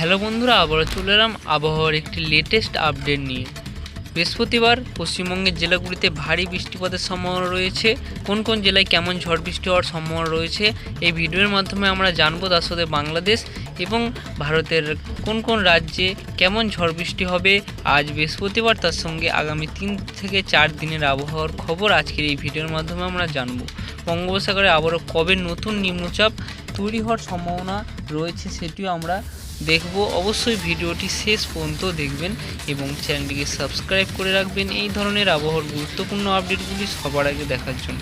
Hello বন্ধুরা, আবারও চলে এলাম আবহাওয়ার একটি লেটেস্ট আপডেট নিয়ে। বৃহস্পতিবার পশ্চিমবঙ্গের জেলাগুলিতে ভারী বৃষ্টিপাতের সম্ভাবনা রয়েছে। কোন কোন জেলায় কেমন ঝড় বৃষ্টি হওয়ার সম্ভাবনা রয়েছে, এই ভিডিওর মাধ্যমে আমরা জানব তার সাথে বাংলাদেশ এবং ভারতের কোন কোন রাজ্যে কেমন ঝড় বৃষ্টি হবে। আজ বৃহস্পতিবার, তার সঙ্গে আগামী তিন থেকে চার দিনের আবহাওয়ার খবর আজকের এই ভিডিওর মাধ্যমে আমরা জানব। বঙ্গোপসাগরে আবারও কবে নতুন নিম্নচাপ তৈরি হওয়ার সম্ভাবনা রয়েছে সেটিও আমরা দেখব। অবশ্যই ভিডিওটি শেষ পর্যন্ত দেখবেন এবং চ্যানেলটিকে সাবস্ক্রাইব করে রাখবেন। এই ধরনের আবহাওয়ার গুরুত্বপূর্ণ আপডেটগুলি সবার আগে দেখার জন্য।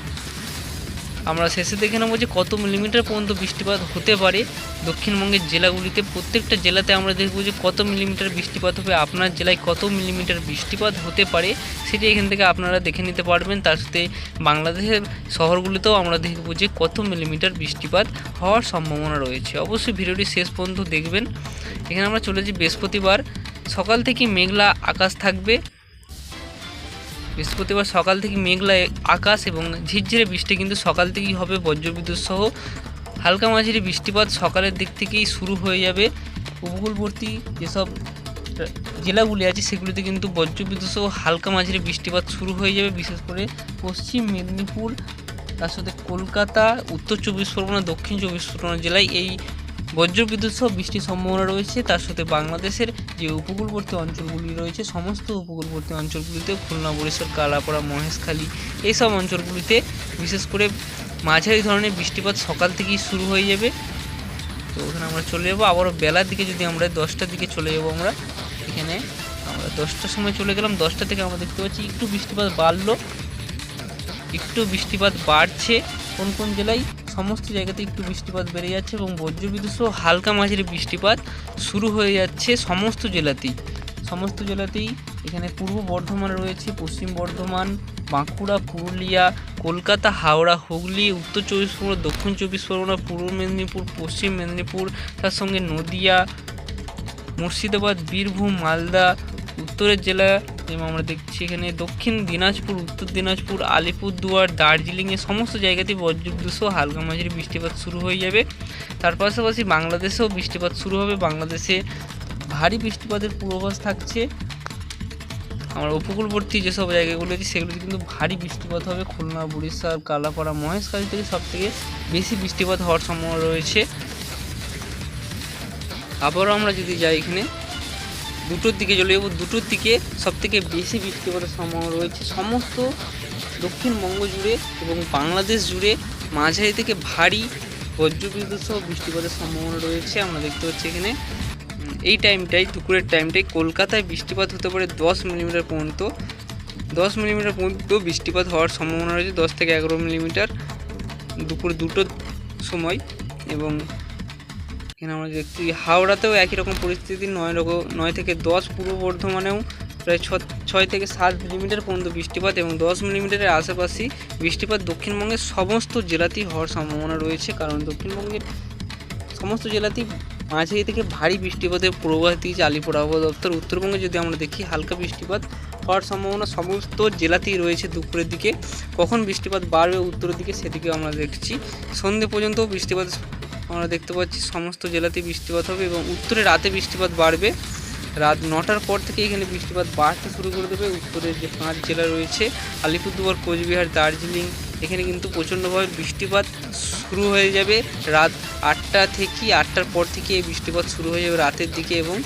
আমরা শেষে দেখে নেব যে কত মিলিমিটার পর্যন্ত বৃষ্টিপাত হতে পারে দক্ষিণবঙ্গের জেলাগুলিতে। প্রত্যেকটা জেলাতে আমরা দেখব যে কত মিলিমিটার বৃষ্টিপাত হবে, আপনার জেলায় কত মিলিমিটার বৃষ্টিপাত হতে পারে সেটি এখান থেকে আপনারা দেখে নিতে পারবেন। তার সাথে বাংলাদেশের শহরগুলিতেও আমরা দেখব যে কত মিলিমিটার বৃষ্টিপাত হওয়ার সম্ভাবনা রয়েছে। অবশ্যই ভিডিওটি শেষ পর্যন্ত দেখবেন। এখানে আমরা চলেছি বৃহস্পতিবার। সকাল থেকে মেঘলা আকাশ থাকবে। বৃহস্পতিবার সকাল থেকে মেঘলা আকাশ এবং ঝিরঝিরে বৃষ্টি, কিন্তু সকাল থেকেই হবে বজ্রবিদ্যুৎ সহ হালকা মাঝারি বৃষ্টিপাত। সকালের দিক থেকেই শুরু হয়ে যাবে উপকূলবর্তী যেসব জেলাগুলি আছে, সেগুলিতে কিন্তু বজ্রবিদ্যুৎ সহ হালকা মাঝারি বৃষ্টিপাত শুরু হয়ে যাবে। বিশেষ করে পশ্চিম মেদিনীপুর, তার সাথে কলকাতা, উত্তর চব্বিশ পরগনা, দক্ষিণ চব্বিশ পরগনা জেলায় এই বজ্রবিদ্যুৎ সহ বৃষ্টির সম্ভাবনা রয়েছে। তার সাথে বাংলাদেশের যে উপকূলবর্তী অঞ্চলগুলি রয়েছে, সমস্ত উপকূলবর্তী অঞ্চলগুলিতে খুলনা, বরিশাল, কালাপাড়া, মহেশখালী এইসব অঞ্চলগুলিতে বিশেষ করে মাঝারি ধরনের বৃষ্টিপাত সকাল থেকেই শুরু হয়ে যাবে। তো ওখানে আমরা চলে যাব। আবারও বেলার দিকে যদি আমরা দশটার দিকে চলে যাব আমরা, এখানে আমরা দশটার সময় চলে গেলাম। দশটা থেকে আমরা দেখতে পাচ্ছি একটু বৃষ্টিপাত বাড়লো। একটু বৃষ্টিপাত বাড়ছে। কোন কোন জেলায়? সমস্ত জায়গাতে একটু বৃষ্টিপাত বেড়ে যাচ্ছে এবং বজ্রবিদ্যুৎ সহ হালকা মাঝারি বৃষ্টিপাত শুরু হয়ে যাচ্ছে সমস্ত জেলাতেই। সমস্ত জেলাতেই এখানে পূর্ব বর্ধমান রয়েছে, পশ্চিম বর্ধমান, বাঁকুড়া, পুরুলিয়া, কলকাতা, হাওড়া, হুগলি, উত্তর চব্বিশ পরগনা, দক্ষিণ চব্বিশ পরগনা, পূর্ব মেদিনীপুর, পশ্চিম মেদিনীপুর, তার সঙ্গে নদিয়া, মুর্শিদাবাদ, বীরভূম, মালদা, উত্তরের জেলা এবং আমরা দেখছি এখানে দক্ষিণ দিনাজপুর, উত্তর দিনাজপুর, আলিপুরদুয়ার দার্জিলিংয়ে সমস্ত জায়গাতেই সহ হালকা মাঝারি বৃষ্টিপাত শুরু হয়ে যাবে। তার পাশাপাশি বাংলাদেশেও বৃষ্টিপাত শুরু হবে। বাংলাদেশে ভারী বৃষ্টিপাতের পূর্বাভাস থাকছে। আমার উপকূলবর্তী যেসব জায়গাগুলো আছে সেগুলোতে কিন্তু ভারী বৃষ্টিপাত হবে। খুলনা, বরিশাল, কালাপাড়া, মহেশখালী থেকে সব থেকে বেশি বৃষ্টিপাত হওয়ার সম্ভাবনা রয়েছে। আবারও আমরা যদি যাই এখানে দুটোর দিকে চলে যাব। দুটোর দিকে সব থেকে বেশি বৃষ্টিপাতের সম্ভাবনা রয়েছে সমস্ত দক্ষিণবঙ্গ জুড়ে এবং বাংলাদেশ জুড়ে মাঝারি থেকে ভারী বজ্রবিদ্যুৎ সহ বৃষ্টিপাতের সম্ভাবনা রয়েছে। আমরা দেখতে পাচ্ছি এখানে এই টাইমটাই দুপুরের টাইমটাই কলকাতায় বৃষ্টিপাত হতে পারে দশ মিলিমিটার পর্যন্ত। দশ মিলিমিটার পর্যন্ত বৃষ্টিপাত হওয়ার সম্ভাবনা রয়েছে দশ থেকে এগারো মিলিমিটার দুপুর দুটোর সময় এবং এখানে আমরা দেখছি হাওড়াতেও একই রকম পরিস্থিতি, নয় রকম, নয় থেকে দশ পূর্ব বর্ধমানেও প্রায় ছয় থেকে সাত মিলিমিটার পর্যন্ত বৃষ্টিপাত এবং দশ মিলিমিটারের আশেপাশে বৃষ্টিপাত দক্ষিণবঙ্গের সমস্ত জেলাতেই হওয়ার সম্ভাবনা রয়েছে। কারণ দক্ষিণবঙ্গের সমস্ত জেলাতেই মাঝারি থেকে ভারী বৃষ্টিপাতের পূর্বাভাস দিয়েছে আলিপুর আবহাওয়া দপ্তর। উত্তরবঙ্গে যদি আমরা দেখি, হালকা বৃষ্টিপাত হওয়ার সম্ভাবনা সমস্ত জেলাতেই রয়েছে দুপুরের দিকে। কখন বৃষ্টিপাত বাড়বে উত্তরের দিকে সেদিকেও আমরা দেখছি। সন্ধে পর্যন্ত বৃষ্টিপাত আমরা দেখতে পাচ্ছি সমস্ত জেলাতেই বৃষ্টিপাত হবে এবং উত্তরে রাতে বৃষ্টিপাত বাড়বে। রাত নটার পর থেকে এখানে বৃষ্টিপাত বাড়তে শুরু করে দেবে। উত্তরের যে পাঁচ জেলা রয়েছে, আলিপুরদুয়ার, কোচবিহার, দার্জিলিং, এখানে কিন্তু প্রচণ্ডভাবে বৃষ্টিপাত শুরু হয়ে যাবে। রাত আটটা থেকে আটটার পর থেকে বৃষ্টিপাত শুরু হয়ে যাবে রাতের দিকে এবং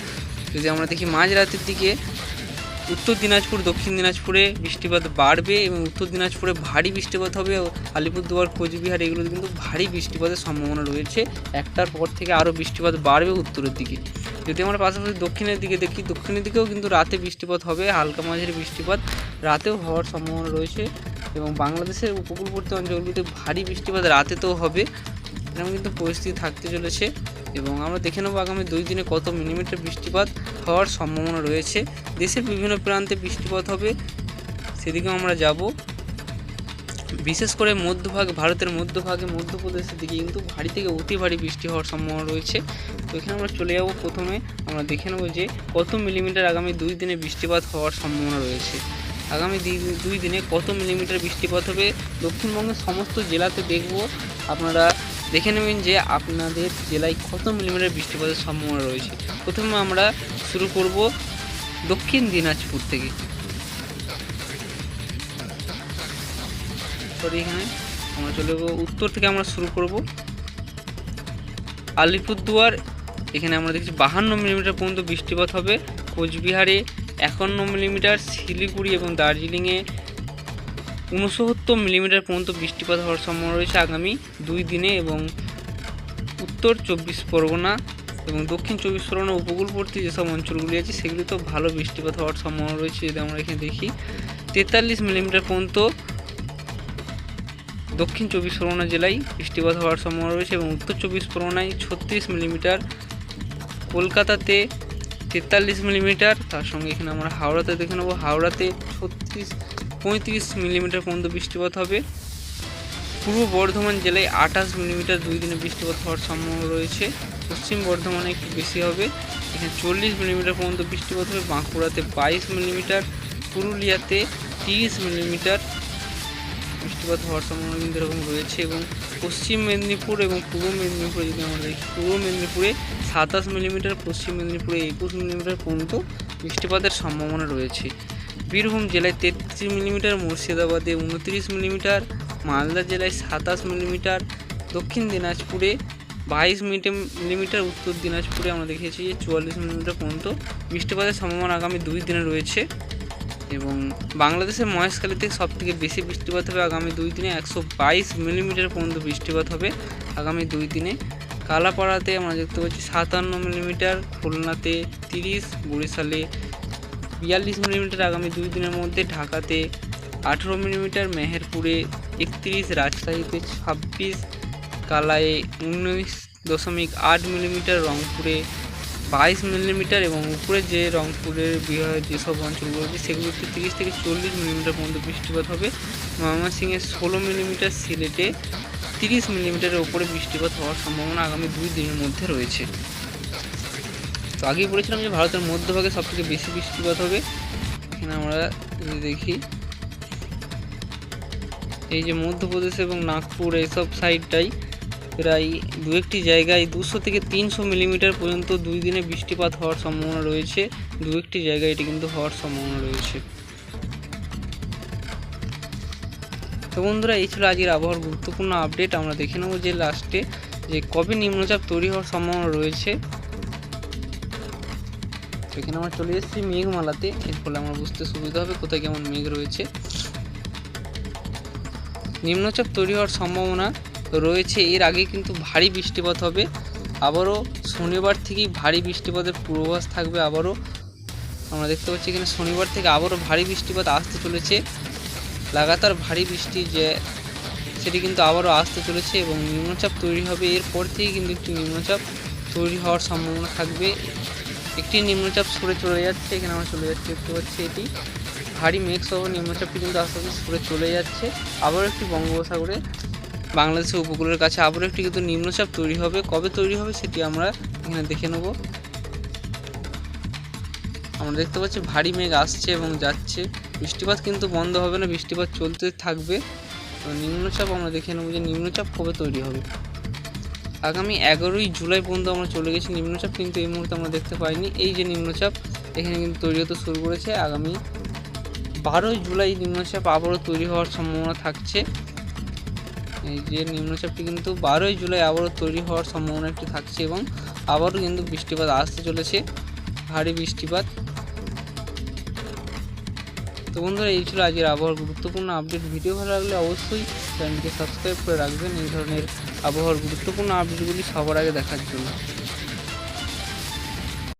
যদি আমরা দেখি মাঝ রাতের দিকে উত্তর দিনাজপুর, দক্ষিণ দিনাজপুরে বৃষ্টিপাত বাড়বে এবং উত্তর দিনাজপুরে ভারী বৃষ্টিপাত হবে। আলিপুরদুয়ার, কোচবিহার এগুলোতে কিন্তু ভারী বৃষ্টিপাতের সম্ভাবনা রয়েছে। একটার পর থেকে আরও বৃষ্টিপাত বাড়বে উত্তরের দিকে। যদি আমরা পাশাপাশি দক্ষিণের দিকে দেখি, দক্ষিণের দিকেও কিন্তু রাতে বৃষ্টিপাত হবে, হালকা মাঝারি বৃষ্টিপাত রাতেও হওয়ার সম্ভাবনা রয়েছে এবং বাংলাদেশের উপকূলবর্তী অঞ্চলগুলিতে ভারী বৃষ্টিপাত রাতেতেও হবে। এরকম কিন্তু পরিস্থিতি থাকতে চলেছে। এবং আমরা দেখে নেব আগামী দুই দিনে কত মিলিমিটার বৃষ্টিপাত হওয়ার সম্ভাবনা রয়েছে। দেশের বিভিন্ন প্রান্তে বৃষ্টিপাত হবে, সেদিকেও আমরা যাব। বিশেষ করে মধ্যভাগ, ভারতের মধ্যভাগে, মধ্যপ্রদেশের দিকে কিন্তু ভারী থেকে অতি ভারী বৃষ্টি হওয়ার সম্ভাবনা রয়েছে। তো এখানে আমরা চলে যাব প্রথমে। আমরা দেখে নেব যে কত মিলিমিটার আগামী দুই দিনে বৃষ্টিপাত হওয়ার সম্ভাবনা রয়েছে। আগামী দুই দিনে কত মিলিমিটার বৃষ্টিপাত হবে? দক্ষিণবঙ্গের সমস্ত জেলাতে দেখব। আপনারা দেখে নেবেন যে আপনাদের জেলায় কত মিলিমিটার বৃষ্টিপাতের সম্ভাবনা রয়েছে। প্রথমে আমরা শুরু করব দক্ষিণ দিনাজপুর থেকে। সরি, এখানে আমরা চলে যাব। উত্তর থেকে আমরা শুরু করব। আলিপুরদুয়ার, এখানে আমরা দেখছি বাহান্ন মিলিমিটার পর্যন্ত বৃষ্টিপাত হবে। কোচবিহারে একান্ন মিলিমিটার, শিলিগুড়ি এবং দার্জিলিংয়ে উনসত্তর মিলিমিটার পর্যন্ত বৃষ্টিপাত হওয়ার সম্ভাবনা রয়েছে আগামী দুই দিনে এবং উত্তর চব্বিশ পরগনা এবং দক্ষিণ চব্বিশ পরগনা উপকূলবর্তী যেসব অঞ্চলগুলি আছে, সেগুলিতেও ভালো বৃষ্টিপাত হওয়ার সম্ভাবনা রয়েছে যদি আমরা এখানে দেখি। তেতাল্লিশ মিলিমিটার পর্যন্ত দক্ষিণ চব্বিশ পরগনা জেলায় বৃষ্টিপাত হওয়ার সম্ভাবনা রয়েছে এবং উত্তর চব্বিশ পরগনায় ছত্রিশ মিলিমিটার, কলকাতাতে তেতাল্লিশ মিলিমিটার, তার সঙ্গে এখানে আমরা হাওড়াতে দেখে নেব। হাওড়াতে ছত্রিশ, পঁয়ত্রিশ মিলিমিটার পর্যন্ত বৃষ্টিপাত হবে। পূর্ব বর্ধমান জেলায় আঠাশ মিলিমিটার দুই দিনে বৃষ্টিপাত হওয়ার সম্ভাবনা রয়েছে। পশ্চিম বর্ধমানে একটু বেশি হবে। এখানে চল্লিশ মিলিমিটার পর্যন্ত বৃষ্টিপাত হবে। বাঁকুড়াতে বাইশ মিলিমিটার, পুরুলিয়াতে তিরিশ মিলিমিটার বৃষ্টিপাত হওয়ার সম্ভাবনা কিন্তু এরকম রয়েছে এবং পশ্চিম মেদিনীপুর এবং পূর্ব মেদিনীপুরে যদি আমরা দেখি, পূর্ব মেদিনীপুরে সাতাশ মিলিমিটার, পশ্চিম মেদিনীপুরে একুশ মিলিমিটার পর্যন্ত বৃষ্টিপাতের সম্ভাবনা রয়েছে। বীরভূম জেলায় তেত্রিশ মিলিমিটার, মুর্শিদাবাদে উনত্রিশ মিলিমিটার, মালদা জেলায় সাতাশ মিলিমিটার, দক্ষিণ দিনাজপুরে বাইশ মিলিমিটার, উত্তর দিনাজপুরে আমরা দেখেছি যে চুয়াল্লিশ মিলিমিটার পর্যন্ত বৃষ্টিপাতের সম্ভাবনা আগামী দুই দিনে রয়েছে। এবং বাংলাদেশের সব থেকে বেশি বৃষ্টিপাত হবে আগামী দুই দিনে একশো বাইশ মিলিমিটার পর্যন্ত বৃষ্টিপাত হবে আগামী দুই দিনে। কালাপাড়াতে আমরা দেখতে পাচ্ছি সাতান্ন মিলিমিটার, খুলনাতে তিরিশ, বরিশালে বিয়াল্লিশ মিলিমিটার আগামী দুই দিনের মধ্যে, ঢাকাতে আঠেরো মিলিমিটার, মেহেরপুরে একত্রিশ, রাজশাহীতে ছাব্বিশ, কালায়ে উনিশ দশমিক আট মিলিমিটার, রংপুরে বাইশ মিলিমিটার এবং উপরে যে রংপুরের বিহার যেসব অঞ্চলগুলো রয়েছে সেগুলোতে তিরিশ থেকে চল্লিশ মিলিমিটার পর্যন্ত বৃষ্টিপাত হবে। ময়মনসিংহে ষোলো মিলিমিটার সিলেটে তিরিশ মিলিমিটারের উপরে বৃষ্টিপাত হওয়ার সম্ভাবনা আগামী দুই দিনের মধ্যে রয়েছে। তো আগেই বলেছিলাম যে ভারতের মধ্যভাগে সবথেকে বেশি বৃষ্টিপাত হবে। এখানে আমরা যদি দেখি, এই যে মধ্যপ্রদেশ এবং নাগপুর এইসব সাইডটাই প্রায় দু একটি জায়গায় দুশো থেকে তিনশো মিলিমিটার পর্যন্ত দুই দিনে বৃষ্টিপাত হওয়ার সম্ভাবনা রয়েছে। দু একটি জায়গায় এটি কিন্তু হওয়ার সম্ভাবনা রয়েছে। তো বন্ধুরা, এই ছিল আজকের আবহাওয়ার গুরুত্বপূর্ণ আপডেট। আমরা দেখে নেব যে লাস্টে যে কবে নিম্নচাপ তৈরি হওয়ার সম্ভাবনা রয়েছে। এখানে আমরা চলে এসেছি মেঘমালাতে। এর ফলে আমার বুঝতে সুবিধা হবে কোথায় কেমন মেঘ রয়েছে। নিম্নচাপ তৈরি হওয়ার সম্ভাবনা রয়েছে, এর আগে কিন্তু ভারী বৃষ্টিপাত হবে। আবারও শনিবার থেকেই ভারী বৃষ্টিপাতের পূর্বাভাস থাকবে আবারও। আমরা দেখতে পাচ্ছি এখানে শনিবার থেকে আবারও ভারী বৃষ্টিপাত আসতে চলেছে। লাগাতার ভারী বৃষ্টি যে, সেটি কিন্তু আবারও আসতে চলেছে এবং নিম্নচাপ তৈরি হবে। এরপর থেকেই কিন্তু একটি নিম্নচাপ তৈরি হওয়ার সম্ভাবনা থাকবে। একটি নিম্নচাপ সরে চলে যাচ্ছে, এখানে আমরা চলে যাচ্ছি, দেখতে পাচ্ছি এটি। ভারী মেঘ সহ নিম্নচাপটি কিন্তু আস্তে আস্তে সরে চলে যাচ্ছে। আবারও একটি বঙ্গোপসাগরে বাংলাদেশের উপকূলের কাছে আবারও একটি কিন্তু নিম্নচাপ তৈরি হবে। কবে তৈরি হবে সেটি আমরা এখানে দেখে নেব। আমরা দেখতে পাচ্ছি ভারী মেঘ আসছে এবং যাচ্ছে। বৃষ্টিপাত কিন্তু বন্ধ হবে না, বৃষ্টিপাত চলতে থাকবে। তো নিম্নচাপ আমরা দেখে নেব যে নিম্নচাপ কবে তৈরি হবে। আগামী এগারোই জুলাই পর্যন্ত আমরা চলে গেছি। নিম্নচাপ কিন্তু এই মুহূর্তে আমরা দেখতে পাইনি। এই যে নিম্নচাপ, এখানে কিন্তু তৈরি হতে শুরু করেছে। আগামী বারোই জুলাই নিম্নচাপ আবারও তৈরি হওয়ার সম্ভাবনা থাকছে। এই যে নিম্নচাপটি কিন্তু বারোই জুলাই আবারও তৈরি হওয়ার সম্ভাবনা একটি থাকছে এবং আবারও কিন্তু বৃষ্টিপাত আসতে চলেছে, ভারী বৃষ্টিপাত। তো বন্ধুরা, এই ছিল আজকের আবহাওয়ার গুরুত্বপূর্ণ আপডেট। ভিডিও ভালো লাগলে অবশ্যই চ্যানেলকে সাবস্ক্রাইব করে রাখবেন। এই ধরনের আবহাওয়ার গুরুত্বপূর্ণ আপডেটগুলি সবার আগে দেখার জন্য।